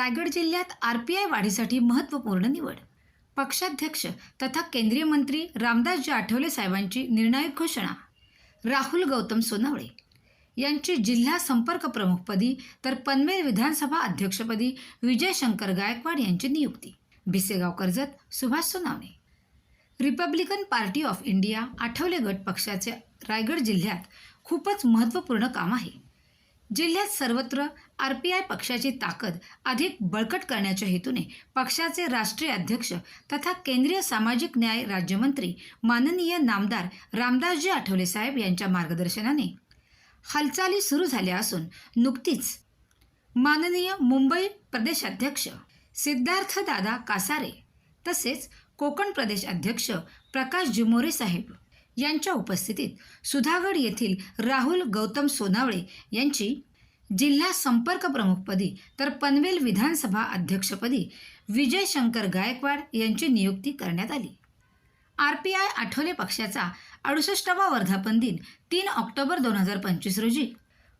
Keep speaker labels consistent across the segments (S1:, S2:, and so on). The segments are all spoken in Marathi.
S1: रायगड जिल्ह्यात आर पी आय वाढीसाठी महत्त्वपूर्ण निवड. पक्षाध्यक्ष तथा केंद्रीय मंत्री रामदासजी आठवले साहेबांची निर्णायक घोषणा. राहुल गौतम सोनावळे यांची जिल्हा संपर्क प्रमुखपदी तर पनवेल विधानसभा अध्यक्षपदी विजय शंकर गायकवाड यांची नियुक्ती. Bhisegaon Karjat Subhash Sonawane. Republican party of India Athawale गट पक्षाचे रायगड जिल्ह्यात खूपच महत्त्वपूर्ण काम आहे. जिल्ह्यात सर्वत्र आर पी आय पक्षाची ताकद अधिक बळकट करण्याच्या हेतूने पक्षाचे राष्ट्रीय अध्यक्ष तथा केंद्रीय सामाजिक न्याय राज्यमंत्री माननीय नामदार रामदासजी आठवले साहेब यांच्या मार्गदर्शनाने हालचाली सुरू झाल्या असून नुकतीच माननीय मुंबई प्रदेशाध्यक्ष सिद्धार्थ दादा कासारे तसेच कोकण प्रदेश अध्यक्ष प्रकाश जिमोरे साहेब यांच्या उपस्थितीत सुधागड येथील राहुल गौतम सोनावळे यांची जिल्हा संपर्क प्रमुखपदी तर पनवेल विधानसभा अध्यक्षपदी विजय शंकर गायकवाड यांची नियुक्ती करण्यात आली. आर पी आय आठवले पक्षाचा अडुसष्टावा वर्धापन दिन तीन ऑक्टोबर दोन हजार पंचवीस रोजी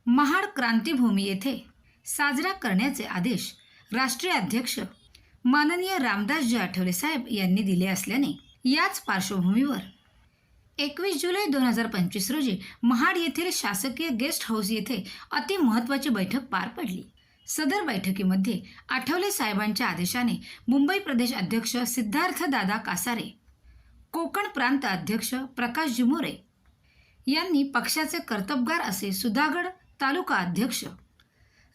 S1: महाड क्रांतीभूमी येथे साजरा करण्याचे आदेश राष्ट्रीय अध्यक्ष माननीय रामदासजी आठवले साहेब यांनी दिले असल्याने याच पार्श्वभूमीवर एकवीस जुलै दोन हजार पंचवीस रोजी महाड येथील शासकीय गेस्ट हाऊस येथे अति महत्त्वाची बैठक पार पडली. सदर बैठकीमध्ये आठवले साहेबांच्या आदेशाने मुंबई प्रदेश अध्यक्ष सिद्धार्थ दादा कासारे कोकण प्रांत अध्यक्ष प्रकाश जिमोरे यांनी पक्षाचे कर्तबगार असे सुधागड तालुका अध्यक्ष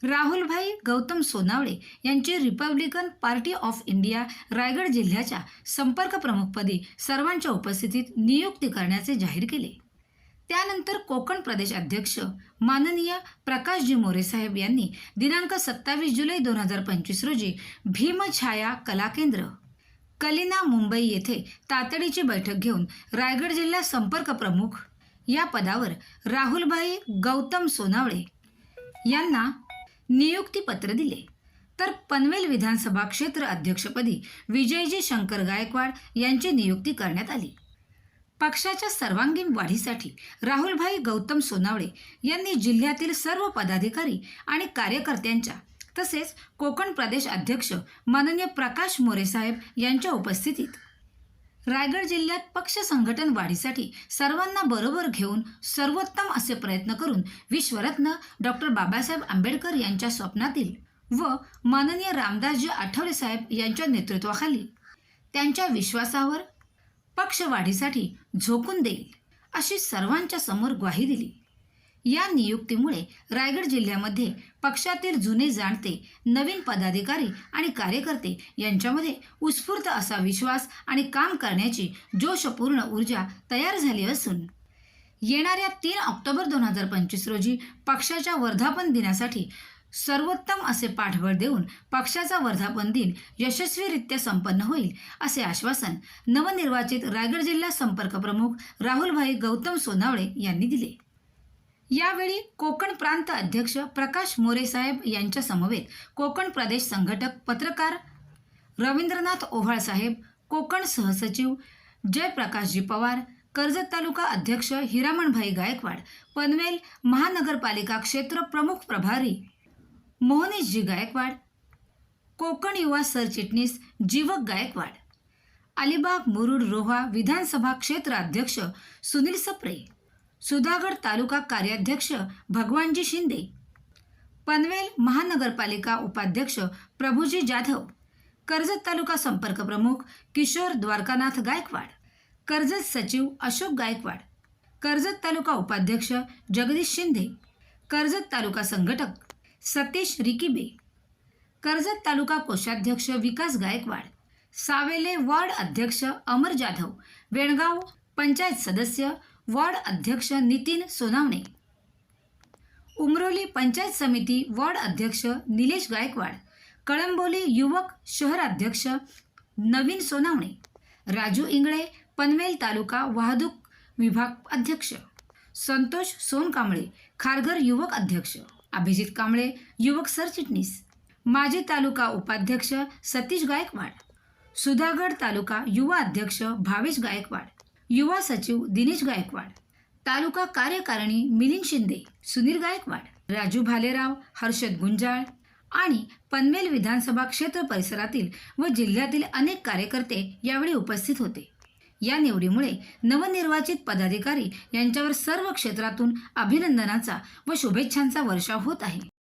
S1: राहुलभाई गौतम सोनावळे यांची republican party of India Raigad जिल्ह्याच्या संपर्क प्रमुखपदी सर्वांच्या उपस्थितीत नियुक्ती करण्याचे जाहीर केले. त्यानंतर कोकण प्रदेश अध्यक्ष माननीय प्रकाशजी मोरेसाहेब यांनी दिनांक सत्तावीस जुलै दोन हजार पंचवीस रोजी भीमछाया कला केंद्र कलिना मुंबई येथे तातडीची बैठक घेऊन रायगड जिल्हा संपर्क प्रमुख या पदावर राहुलभाई गौतम सोनावळे यांना नियुक्तीपत्र दिले. तर पनवेल विधानसभा क्षेत्र अध्यक्षपदी विजयजी शंकर गायकवाड यांची नियुक्ती करण्यात आली. पक्षाच्या सर्वांगीण वाढीसाठी राहुलभाई गौतम सोनावळे यांनी जिल्ह्यातील सर्व पदाधिकारी आणि कार्यकर्त्यांच्या तसेच कोकण प्रदेश अध्यक्ष माननीय प्रकाश मोरेसाहेब यांच्या उपस्थितीत रायगड जिल्ह्यात पक्ष संघटन वाढीसाठी सर्वांना बरोबर घेऊन सर्वोत्तम असे प्रयत्न करून विश्वरत्न डॉक्टर बाबासाहेब आंबेडकर यांच्या स्वप्नातील व माननीय रामदासजी आठवले साहेब यांच्या नेतृत्वाखाली त्यांच्या विश्वासावर पक्ष वाढीसाठी झोकून देईल अशी सर्वांच्या समोर ग्वाही दिली. या नियुक्तीमुळे रायगड जिल्ह्यामध्ये पक्षातील जुने जाणते नवीन पदाधिकारी आणि कार्यकर्ते यांच्यामध्ये उत्स्फूर्त असा विश्वास आणि काम करण्याची जोशपूर्ण ऊर्जा तयार झाली असून येणाऱ्या तीन ऑक्टोबर दोन हजार पंचवीस रोजी पक्षाच्या वर्धापन दिनासाठी सर्वोत्तम असे पाठबळ देऊन पक्षाचा वर्धापन दिन यशस्वीरित्या संपन्न होईल असे आश्वासन नवनिर्वाचित रायगड जिल्हा संपर्क प्रमुख राहुलभाई गौतम सोनावळे यांनी दिले. यावेळी कोकण प्रांत अध्यक्ष प्रकाश मोरे साहेब यांच्या समवेत कोकण प्रदेश संघटक पत्रकार रवींद्रनाथ ओव्हाळसाहेब कोकण सहसचिव जयप्रकाशजी पवार कर्जत तालुका अध्यक्ष हिरामणभाई गायकवाड पनवेल महानगरपालिका क्षेत्र प्रमुख प्रभारी मोहनीशजी गायकवाड कोकण युवा सरचिटणीस जीवक गायकवाड अलिबाग मुरुड रोहा विधानसभा क्षेत्र अध्यक्ष सुनील सप्रे. सुधागड तालुका कार्याध्यक्ष भगवानजी शिंदे. पनवेल महानगरपालिका उपाध्यक्ष प्रभुजी जाधव. कर्जत तालुका संपर्क प्रमुख किशोर द्वारकानाथ गायकवाड. कर्जत सचिव अशोक गायकवाड. कर्जत तालुका उपाध्यक्ष जगदीश शिंदे. कर्जत तालुका संघटक सतीश रिकिबे. कर्जत तालुका कोषाध्यक्ष विकास गायकवाड. सावेले वॉर्ड अध्यक्ष अमर जाधव. वेणगाव पंचायत सदस्य वॉर्ड अध्यक्ष नितीन सोनावणे. उमरोली पंचायत समिती वॉर्ड अध्यक्ष निलेश गायकवाड. कळंबोली युवक शहर अध्यक्ष नवीन सोनावणे. राजू इंगळे पनवेल तालुका वाहतूक विभाग अध्यक्ष. संतोष सोनकांबळे खारघर युवक अध्यक्ष. अभिजित कांबळे युवक सरचिटणीस. माजी तालुका उपाध्यक्ष सतीश गायकवाड. सुधागड तालुका युवा अध्यक्ष भावेश गायकवाड. युवा सचिव दिनेश गायकवाड तालुका कार्यकारिणी मिलिंद शिंदे सुनील गायकवाड राजू भालेराव हर्षद गुंजाळ आणि पनवेल विधानसभा क्षेत्र परिसरातील व जिल्ह्यातील अनेक कार्यकर्ते यावेळी उपस्थित होते. या निवडीमुळे नवनिर्वाचित पदाधिकारी यांच्यावर सर्व क्षेत्रातून अभिनंदनाचा व शुभेच्छांचा वर्षाव होत आहे.